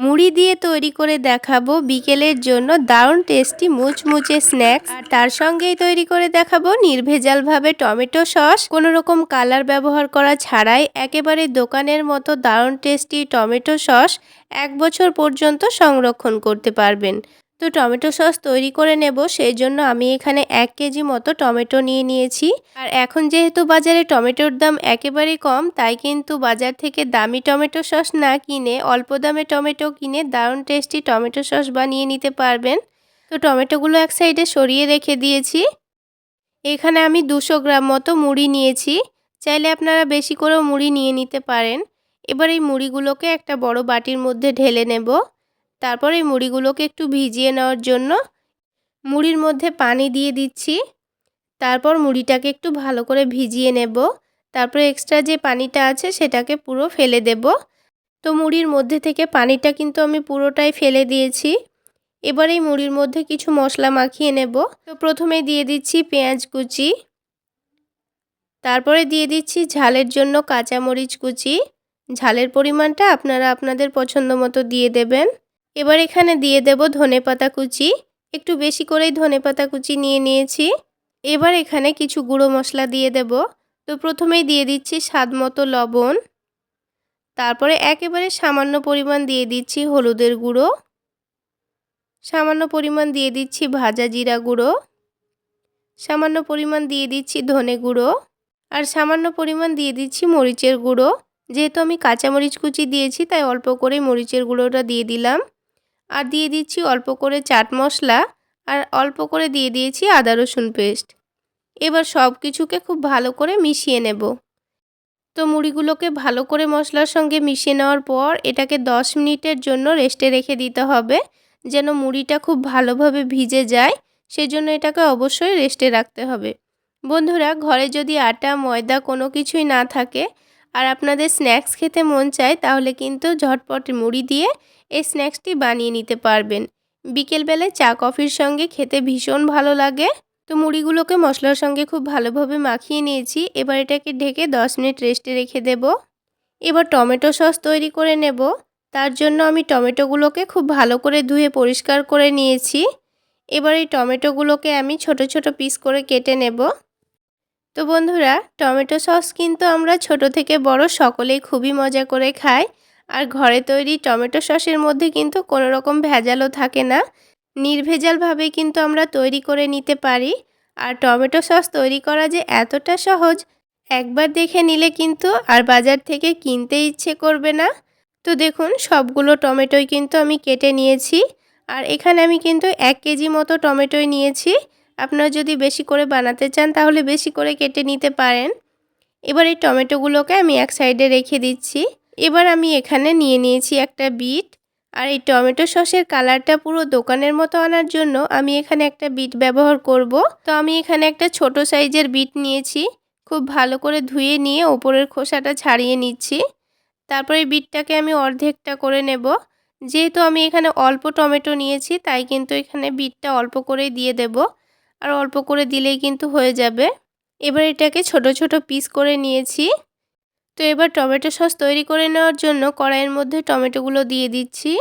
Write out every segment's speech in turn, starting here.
মুড়ি দিয়ে তৈরি করে দেখাবো বিকেলের জন্য। দারুণ টেস্টি মুচমুচে স্ন্যাক্স আর তার সঙ্গেই তৈরি করে দেখাবো নির্ভেজালভাবে টমেটো সস। কোনো রকম কালার ব্যবহার করা ছাড়াই একেবারে দোকানের মতো দারুণ টেস্টি টমেটো সস এক বছর পর্যন্ত সংরক্ষণ করতে পারবেন। তো টমেটো সস তৈরি করে নেব, সেই জন্য আমি এখানে এক কেজি মতো টমেটো নিয়ে নিয়েছি। আর এখন যেহেতু বাজারে টমেটোর দাম একেবারেই কম, তাই কিন্তু বাজার থেকে দামি টমেটো সস না কিনে, অল্প দামে টমেটো কিনে দারুণ টেস্টি টমেটো সস বানিয়ে নিতে পারবেন। তো টমেটোগুলো এক সাইডে সরিয়ে রেখে দিয়েছি। এখানে আমি দুশো গ্রাম মতো মুড়ি নিয়েছি। চাইলে আপনারা বেশি করেও মুড়ি নিয়ে নিতে পারেন। এবার এই মুড়িগুলোকে একটা বড় বাটির মধ্যে ঢেলে নেব। তারপর এই মুড়িগুলোকে একটু ভিজিয়ে নেওয়ার জন্য মুড়ির মধ্যে পানি দিয়ে দিচ্ছি। তারপর মুড়িটাকে একটু ভালো করে ভিজিয়ে নেব। তারপর এক্সট্রা যে পানিটা আছে সেটাকে পুরো ফেলে দেব। তো মুড়ির মধ্যে থেকে পানিটা কিন্তু আমি পুরোটাই ফেলে দিয়েছি। এবার এই মুড়ির মধ্যে কিছু মশলা মাখিয়ে নেব। তো প্রথমে দিয়ে দিচ্ছি পেঁয়াজ কুচি। তারপরে দিয়ে দিচ্ছি ঝালের জন্য কাঁচামরিচ কুচি। ঝালের পরিমাণটা আপনারা আপনাদের পছন্দ মতো দিয়ে দেবেন। এবার এখানে দিয়ে দেব ধনে পাতা কুচি। একটু বেশি করেই ধনে পাতা কুচি নিয়ে নিয়েছি। এবার এখানে কিছু গুঁড়ো মশলা দিয়ে দেব। তো প্রথমেই দিয়ে দিচ্ছি স্বাদ মতো লবণ। তারপরে একেবারে সামান্য পরিমাণ দিয়ে দিচ্ছি হলুদের গুঁড়ো। সামান্য পরিমাণ দিয়ে দিচ্ছি ভাজা জিরা গুঁড়ো। সামান্য পরিমাণ দিয়ে দিচ্ছি ধনে গুঁড়ো। আর সামান্য পরিমাণ দিয়ে দিচ্ছি মরিচের গুঁড়ো। যেহেতু আমি কাঁচামরিচ কুচি দিয়েছি, তাই অল্প করে মরিচের গুঁড়োটা দিয়ে দিলাম। আর দিয়ে দিচ্ছি অল্প করে চাট মশলা আর অল্প করে দিয়ে দিয়েছি আদা রসুন পেস্ট। এবার সব কিছুকে খুব ভালো করে মিশিয়ে নেব। তো মুড়িগুলোকে ভালো করে মশলার সঙ্গে মিশিয়ে নেওয়ার পর এটাকে 10 মিনিটের জন্য রেস্টে রেখে দিতে হবে, যেন মুড়িটা খুব ভালোভাবে ভিজে যায়। সেজন্য এটাকে অবশ্যই রেস্টে রাখতে হবে। বন্ধুরা, ঘরে যদি আটা, ময়দা কোনো কিছুই না থাকে আর আপনাদের স্ন্যাক্স খেতে মন চায় তাহলে কিন্তু ঝটপট মুড়ি দিয়ে এই স্ন্যাক্সটি বানিয়ে নিতে পারবেন। বিকেলবেলায় চা কফির সঙ্গে খেতে ভীষণ ভালো লাগে। তো মুড়িগুলোকে মশলার সঙ্গে খুব ভালোভাবে মাখিয়ে নিয়েছি। এবার এটাকে ঢেকে 10 মিনিট রেস্টে রেখে দেব। এবার টমেটো সস তৈরি করে নেব। তার জন্য আমি টমেটোগুলোকে খুব ভালো করে ধুয়ে পরিষ্কার করে নিয়েছি। এবার এই টমেটোগুলোকে আমি ছোট ছোট পিস করে কেটে নেব। তো বন্ধুরা, টমেটো সস কিন্তু আমরা ছোট থেকে বড় সকলেই খুবই মজা করে খাই। আর ঘরে তৈরি টমেটো সসের মধ্যে কিন্তু কোনো রকম ভেজালও থাকে না। নির্ভেজালভাবে কিন্তু আমরা তৈরি করে নিতে পারি। আর টমেটো সস তৈরি করা যে এতটা সহজ, একবার দেখে নিলে কিন্তু আর বাজার থেকে কিনতে ইচ্ছে করবে না। তো দেখুন, সবগুলো টমেটোই কিন্তু আমি কেটে নিয়েছি। আর এখানে আমি কিন্তু এক কেজি মতো টমেটোই নিয়েছি। আপনারা যদি বেশি করে বানাতে চান, তাহলে বেশি করে কেটে নিতে পারেন। এবার এই টমেটোগুলোকে আমি এক সাইডে রেখে দিচ্ছি। এবার আমি এখানে নিয়ে নিয়েছি একটা বিট। আর এই টমেটো সসের কালারটা পুরো দোকানের মতো আনার জন্য আমি এখানে একটা বিট ব্যবহার করব। তো আমি এখানে একটা ছোট সাইজের বিট নিয়েছি। খুব ভালো করে ধুয়ে নিয়ে ওপরের খোসাটা ছাড়িয়ে নিচ্ছি। তারপরে বিটটাকে আমি অর্ধেকটা করে নেব। যেহেতু আমি এখানে অল্প টমেটো নিয়েছি, তাই কিন্তু এখানে বিটটা অল্প করেই দিয়ে দেব। আর অল্প করে দিলেই কিন্তু হয়ে যাবে। এবার এটাকে ছোট ছোট পিস করে নিয়েছি। তো এবার টমেটো সস তৈরি করে নেওয়ার জন্য কড়াইয়ের মধ্যে টমেটোগুলো দিয়ে দিচ্ছি।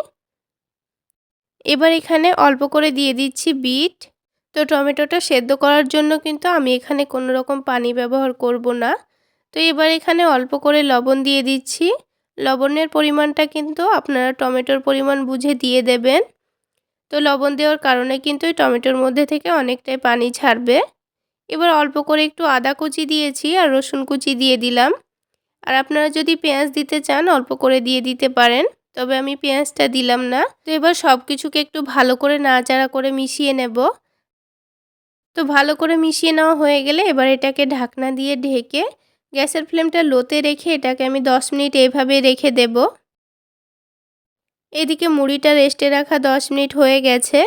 এবার এখানে অল্প করে দিয়ে দিচ্ছি বিট। তো টমেটোটা সেদ্ধ করার জন্য কিন্তু আমি এখানে কোনো রকম পানি ব্যবহার করব না। তো এবার এখানে অল্প করে লবণ দিয়ে দিচ্ছি। লবণের পরিমাণটা কিন্তু আপনারা টমেটোর পরিমাণ বুঝে দিয়ে দেবেন। তো লবণ দেওয়ার কারণে কিন্তু টমেটোর মধ্যে থেকে অনেকটাই পানি ছাড়বে। এবার অল্প করে একটু আদা কুচি দিয়েছি আর রসুন কুচি দিয়ে দিলাম। আর আপনারা যদি পেঁয়াজ দিতে চান, অল্প করে দিয়ে দিতে পারেন, তবে আমি পেঁয়াজটা দিলাম না। তো এবার সব কিছুকে একটু ভালো করে নাড়াচাড়া করে মিশিয়ে নেব। তো ভালো করে মিশিয়ে নেওয়া হয়ে গেলে এবার এটাকে ঢাকনা দিয়ে ঢেকে গ্যাসের ফ্লেমটা লোতে রেখে এটাকে আমি 10 মিনিট এভাবে রেখে দেব। এদিকে মুড়িটা রেস্টে রাখা 10 মিনিট হয়ে গেছে।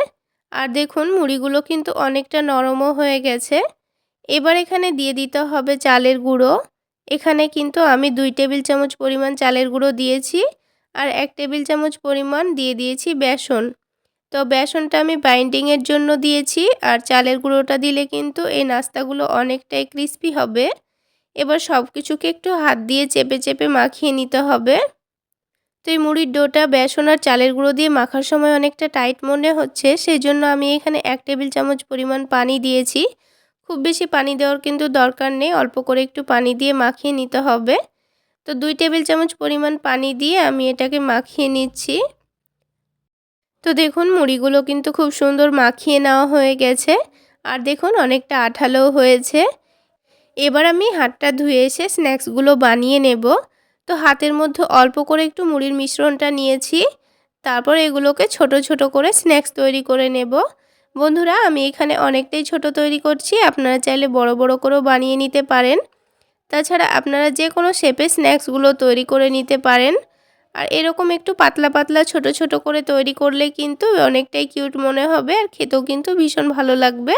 আর দেখুন, মুড়িগুলো কিন্তু অনেকটা নরমও হয়ে গেছে। এবার এখানে দিয়ে দিতে হবে চালের গুঁড়ো। এখানে কিন্তু আমি দুই টেবিল চামচ পরিমাণ চালের গুঁড়ো দিয়েছি আর এক টেবিল চামচ পরিমাণ দিয়ে দিয়েছি বেসন। তো বেসনটা আমি বাইন্ডিংয়ের জন্য দিয়েছি আর চালের গুঁড়োটা দিলে কিন্তু এই নাস্তাগুলো অনেকটাই ক্রিস্পি হবে। এবার সব কিছুকে একটু হাত দিয়ে চেপে চেপে মাখিয়ে নিতে হবে। তো এই মুড়ির ডোটা, বেসন আর চালের গুঁড়ো দিয়ে মাখার সময় অনেকটা টাইট মনে হচ্ছে সেই জন্য আমি এখানে এক টেবিল চামচ পরিমাণ পানি দিয়েছি। খুব বেশি পানি দেওয়ার কিন্তু দরকার নেই, অল্প করে একটু পানি দিয়ে মাখিয়ে নিতে হবে। তো দুই টেবিল চামচ পরিমাণ পানি দিয়ে আমি এটাকে মাখিয়ে নিচ্ছি। তো দেখুন, মুড়িগুলো কিন্তু খুব সুন্দর মাখিয়ে নেওয়া হয়ে গেছে, আর দেখুন অনেকটা আঠালোও হয়েছে। এবার আমি হাতটা ধুয়ে এসে স্ন্যাক্সগুলো বানিয়ে নেব। তো হাতের মধ্যে অল্প করে একটু মুড়ির মিশ্রণটা নিয়েছি। তারপর এগুলোকে ছোট ছোট করে স্ন্যাক্স তৈরি করে নেব। বন্ধুরা, আমি এখানে অনেকটাই ছোট তৈরি করছি। আপনারা চাইলে বড় বড় করেও বানিয়ে নিতে পারেন। তাছাড়া আপনারা যে কোনো শেপে স্ন্যাক্সগুলো তৈরি করে নিতে পারেন। আর এরকম একটু পাতলা পাতলা, ছোট ছোট করে তৈরি করলে কিন্তু অনেকটাই কিউট মনে হবে আর খেতেও কিন্তু ভীষণ ভালো লাগবে।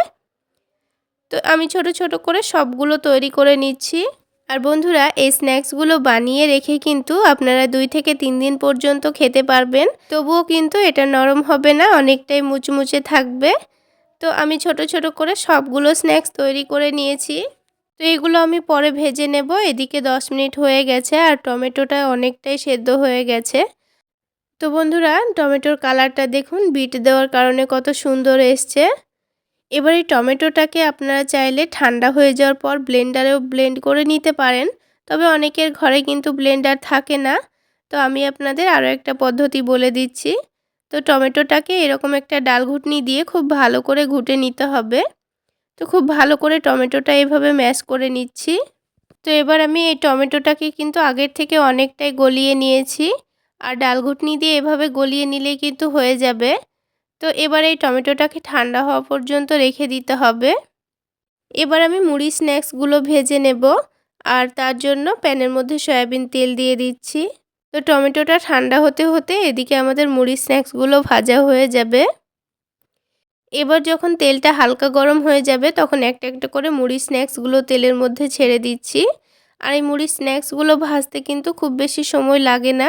তো আমি ছোট ছোট করে সবগুলো তৈরি করে নিচ্ছি। আর বন্ধুরা, এই স্ন্যাক্সগুলো বানিয়ে রেখে কিন্তু আপনারা দুই থেকে তিন দিন পর্যন্ত খেতে পারবেন। তবুও কিন্তু এটা নরম হবে না, অনেকটাই মুচমুচে থাকবে। তো আমি ছোট ছোট করে সবগুলো স্ন্যাক্স তৈরি করে নিয়েছি। তো এগুলো আমি পরে ভেজে নেব, এদিকে 10 মিনিট হয়ে গেছে আর টমেটোটা অনেকটাই সেদ্ধ হয়ে গেছে। তো বন্ধুরা, টমেটোর কালারটা দেখুন, বিট দেওয়ার কারণে কত সুন্দর এসছে। এবার এই টমেটোটাকে আপনারা চাইলে ঠান্ডা হয়ে যাওয়ার পর ব্লেন্ডারেও ব্লেন্ড করে নিতে পারেন। তবে অনেকের ঘরে কিন্তু ব্লেন্ডার থাকে না। তো আমি আপনাদের আরও একটা পদ্ধতি বলে দিচ্ছি। তো টমেটোটাকে এরকম একটা ডাল ঘুটনি দিয়ে খুব ভালো করে ঘুটে নিতে হবে। তো খুব ভালো করে টমেটোটা এভাবে ম্যাশ করে নিচ্ছি। তো এবার আমি এই টমেটোটাকে কিন্তু আগের থেকে অনেকটাই গলিয়ে নিয়েছি। আর ডাল ঘুটনি দিয়ে এভাবে গলিয়ে নিলেই কিন্তু হয়ে যাবে। তো এবার এই টমেটোটাকে ঠান্ডা হওয়া পর্যন্ত রেখে দিতে হবে। এবার আমি মুড়ি স্ন্যাক্সগুলো ভেজে নেব আর তার জন্য প্যানের মধ্যে সয়াবিন তেল দিয়ে দিচ্ছি। তো টমেটোটা ঠান্ডা হতে হতে এদিকে আমাদের মুড়ি স্ন্যাক্সগুলো ভাজা হয়ে যাবে। এবার যখন তেলটা হালকা গরম হয়ে যাবে তখন একটা একটা করে মুড়ি স্ন্যাক্সগুলো তেলের মধ্যে ছেড়ে দিচ্ছি। আর এই মুড়ি স্ন্যাক্সগুলো ভাজতে কিন্তু খুব বেশি সময় লাগে না।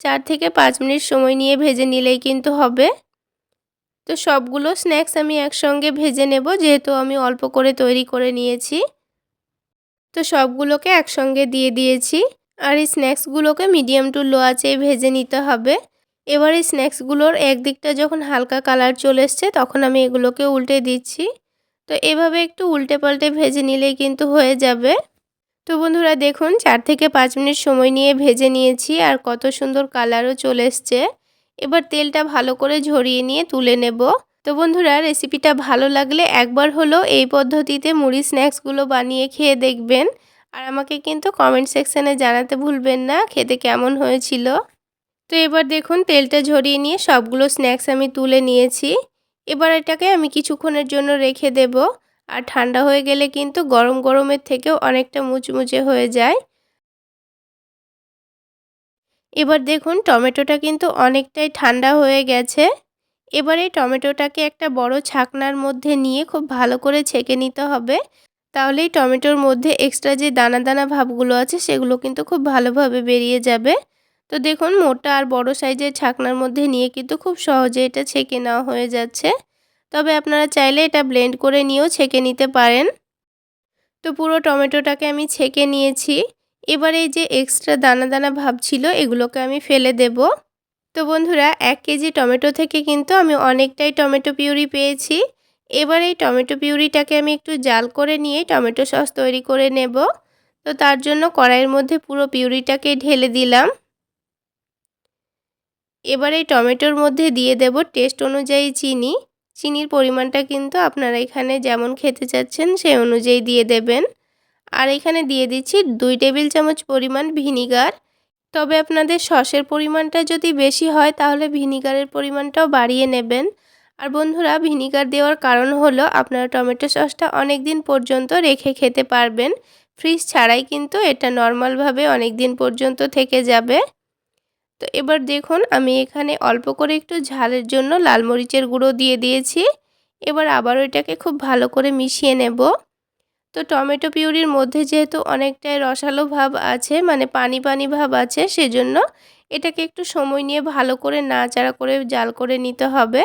চার থেকে পাঁচ মিনিট সময় নিয়ে ভেজে নিলেই কিন্তু হবে। তো সবগুলো স্ন্যাক্স আমি একসঙ্গে ভেজে নেব, যেহেতু আমি অল্প করে তৈরি করে নিয়েছি। তো সবগুলোকে একসঙ্গে দিয়ে দিয়েছি। আর এই স্ন্যাক্সগুলোকে মিডিয়াম টু লো আছে ভেজে নিতে হবে। এবার এই স্ন্যাক্সগুলোর একদিকটা যখন হালকা কালার চলে এসছে, তখন আমি এগুলোকে উল্টে দিচ্ছি। তো এভাবে একটু উল্টে পাল্টে ভেজে নিলেই কিন্তু হয়ে যাবে। তো বন্ধুরা দেখুন, চার থেকে পাঁচ মিনিট সময় নিয়ে ভেজে নিয়েছি, আর কত সুন্দর কালারও চলে এসছে। এবার তেলটা ভালো করে ঝরিয়ে নিয়ে তুলে নেব। তো বন্ধুরা, রেসিপিটা ভালো লাগলে একবার হলো এই পদ্ধতিতে মুড়ি স্ন্যাক্সগুলো বানিয়ে খেয়ে দেখবেন। আর আমাকে কিন্তু কমেন্ট সেকশানে জানাতে ভুলবেন না, খেতে কেমন হয়েছিল। তো এবার দেখুন, তেলটা ঝরিয়ে নিয়ে সবগুলো স্ন্যাক্স আমি তুলে নিয়েছি। এবার এটাকে আমি কিছুক্ষণের জন্য রেখে দেব। আর ঠান্ডা হয়ে গেলে কিন্তু গরম গরমের থেকেও অনেকটা মুচমুচে হয়ে যায়। এবার দেখুন টমেটোটা কিন্তু অনেকটাই ঠান্ডা হয়ে গেছে। এবার এই টমেটোটাকে একটা বড় ছাকনার মধ্যে নিয়ে খুব ভালো করে ছেঁকে নিতে হবে। তাহলেই টমেটোর মধ্যে এক্সট্রা যে দানা দানা ভাবগুলো আছে সেগুলো কিন্তু খুব ভালোভাবে বেরিয়ে যাবে। তো দেখুন মোটা আর বড় সাইজের ছাকনার মধ্যে নিয়ে কিন্তু খুব সহজে এটা ছেঁকে নেওয়া হয়ে যাচ্ছে। তবে আপনারা চাইলে এটা ব্লেন্ড করে নিয়েও ছেঁকে নিতে পারেন। তো পুরো টমেটোটাকে আমি ছেঁকে নিয়েছি। এবার এই যে এক্সট্রা দানা দানা ভাব ছিল, এগুলোকে আমি ফেলে দেব। তো বন্ধুরা, এক কেজি টমেটো থেকে কিন্তু আমি অনেকটাই টমেটো পিউরি পেয়েছি। এবার এই টমেটো পিউরিটাকে আমি একটু জাল করে নিয়ে টমেটো সস তৈরি করে নেব। তো তার জন্য কড়াইয়ের মধ্যে পুরো পিউরিটাকে ঢেলে দিলাম। এবার এই টমেটোর মধ্যে দিয়ে দেব টেস্ট অনুযায়ী চিনি। চিনির পরিমাণটা কিন্তু আপনারা এখানে যেমন খেতে চাচ্ছেন, সেই অনুযায়ী দিয়ে দেবেন। আর এখানে দিয়ে দিচ্ছি দুই টেবিল চামচ পরিমাণ ভিনিগার। তবে আপনাদের সসের পরিমাণটা যদি বেশি হয়, তাহলে ভিনিগারের পরিমাণটাও বাড়িয়ে নেবেন। আর বন্ধুরা, ভিনিগার দেওয়ার কারণ হলো আপনারা টমেটো সসটা অনেক দিন পর্যন্ত রেখে খেতে পারবেন। ফ্রিজ ছাড়াই কিন্তু এটা নর্মালভাবে অনেক দিন পর্যন্ত থেকে যাবে। তো এবার দেখুন, আমি এখানে অল্প করে একটু ঝালের জন্য লাল মরিচের গুঁড়ো দিয়ে দিয়েছি। এবার আবার ওইটাকে খুব ভালো করে মিশিয়ে নেব। তো টমেটো পিউরির মধ্যে যেহেতু অনেকটাই রসালো ভাব আছে মানে পানি পানি ভাব আছে, সেজন্য এটাকে একটু সময় নিয়ে ভালো করে নাচাড়া করে জাল করে নিতে হবে,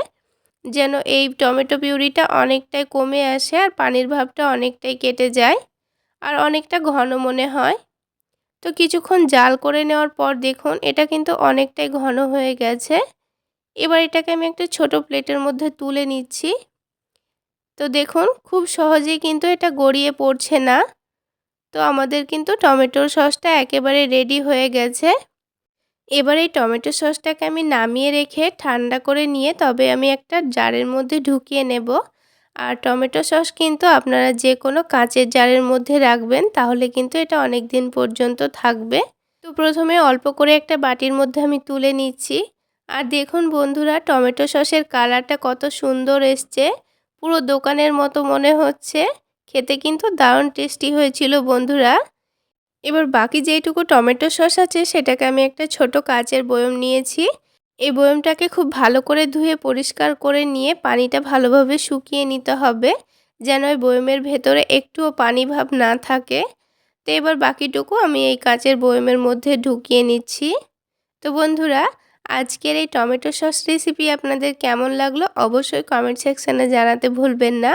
যেন এই টমেটো পিউরিটা অনেকটাই কমে আসে আর পানির ভাবটা অনেকটাই কেটে যায় আর অনেকটা ঘন মনে হয়। তো কিছুক্ষণ জাল করে নেওয়ার পর দেখুন, এটা কিন্তু অনেকটাই ঘন হয়ে গেছে। এবার এটাকে আমি একটা ছোট প্লেটের মধ্যে তুলে নিচ্ছি। তো দেখুন, খুব সহজেই কিন্তু এটা গড়িয়ে পড়ছে না। তো আমাদের কিন্তু টমেটোর সসটা একেবারে রেডি হয়ে গেছে। এবার এই টমেটো সসটাকে আমি নামিয়ে রেখে ঠান্ডা করে নিয়ে তবে আমি একটা জারের মধ্যে ঢুকিয়ে নেব। আর টমেটো সস কিন্তু আপনারা যে কোনো কাঁচের জারের মধ্যে রাখবেন, তাহলে কিন্তু এটা অনেক দিন পর্যন্ত থাকবে। তো প্রথমে অল্প করে একটা বাটির মধ্যে আমি তুলে নিচ্ছি। আর দেখুন বন্ধুরা, টমেটো সসের কালারটা কত সুন্দর এসছে। পুরো দোকানের মতো মনে হচ্ছে। খেতে কিন্তু দারুণ টেস্টি হয়েছিল বন্ধুরা। এবার বাকি যেইটুকু টমেটো সস আছে, সেটাকে আমি একটা ছোট কাচের বয়ম নিয়েছি। এই বয়মটাকে খুব ভালো করে ধুয়ে পরিষ্কার করে নিয়ে পানিটা ভালোভাবে শুকিয়ে নিতে হবে, যেন ওই বয়মের ভেতরে একটুও পানি ভাব না থাকে। তো এবার বাকিটুকু আমি এই কাচের বয়মের মধ্যে ঢুকিয়ে নিচ্ছি। তো বন্ধুরা আজকের এই টমেটো সস রেসিপি আপনাদের কেমন লাগল অবশ্যই কমেন্ট সেকশানে জানাতে ভুলবেন না।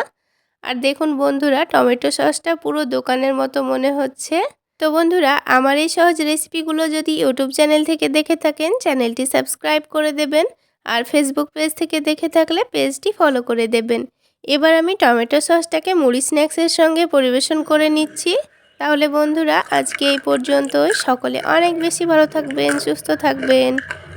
আর দেখুন বন্ধুরা, টমেটো সসটা পুরো দোকানের মতো মনে হচ্ছে। তো বন্ধুরা, আমার এই সহজ রেসিপিগুলো যদি ইউটিউব চ্যানেল থেকে দেখে থাকেন, চ্যানেলটি সাবস্ক্রাইব করে দেবেন আর ফেসবুক পেজ থেকে দেখে থাকলে পেজটি ফলো করে দেবেন। এবার আমি টমেটো সসটাকে মুড়ি স্ন্যাক্সের সঙ্গে পরিবেশন করে নিচ্ছি। তাহলে বন্ধুরা, আজকে এই পর্যন্তই। সকলে অনেক বেশি ভালো থাকবেন, সুস্থ থাকবেন।